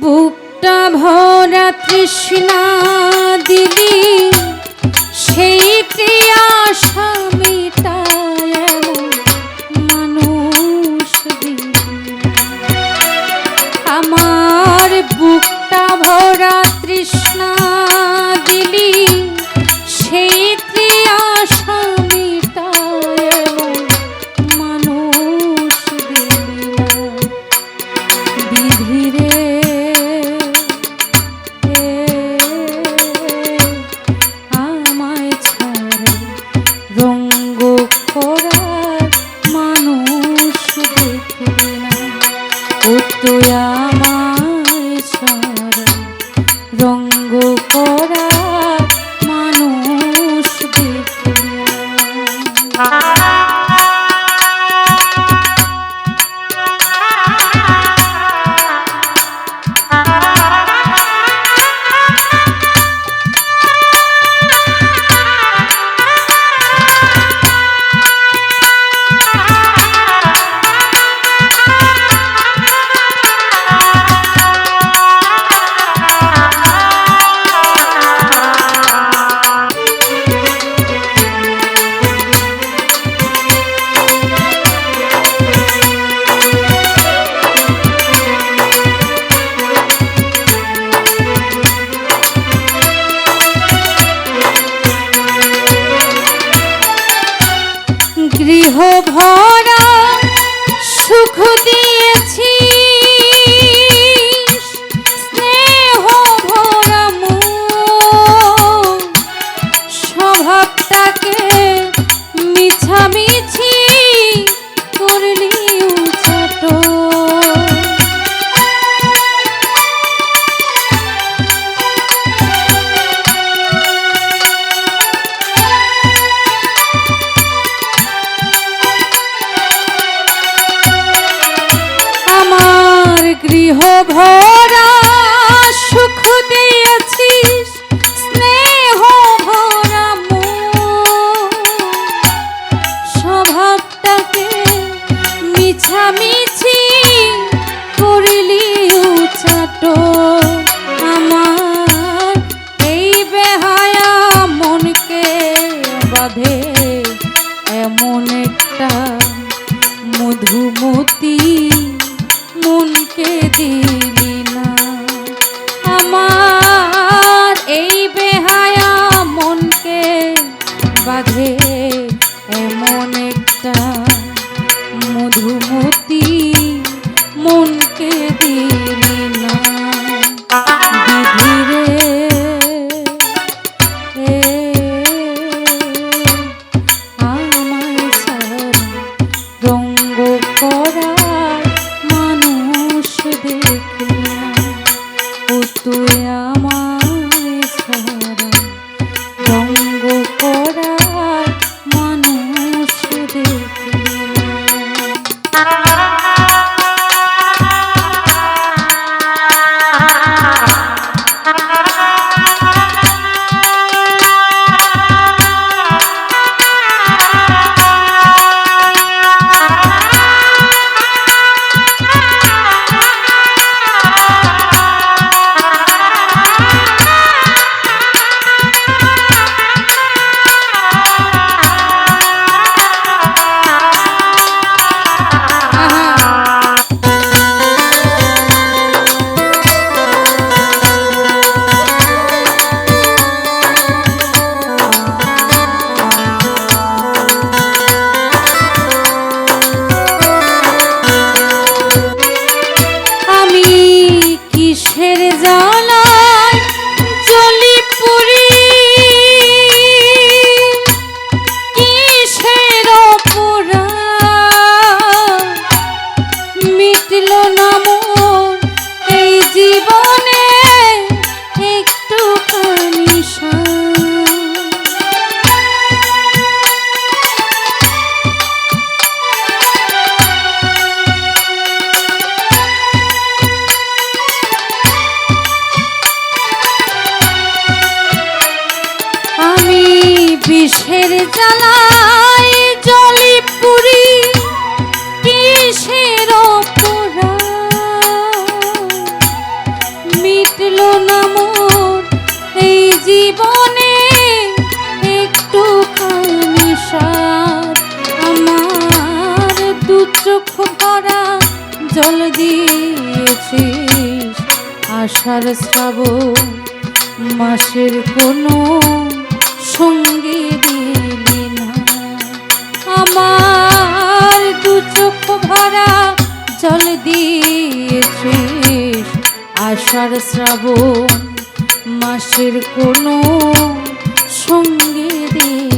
বুকটা ভরা তৃষ্ণা দিলি সেই মানুষ আমার বুক 独要。গৃহ ভরা সুখ ভরা ti. কিসের জ্বালায় জলে পুরি? কিসের অপরা মিটল না এই জীবনে একটু খানিসার আমার দু চোখ ভরা জল দিয়েছিস আষাঢ় শ্রাবণ মাসের কোনো সঙ্গ ভরা জল দিয়েছিস আষাঢ় শ্রাবণ মাসের কোনো সঙ্গে দিলি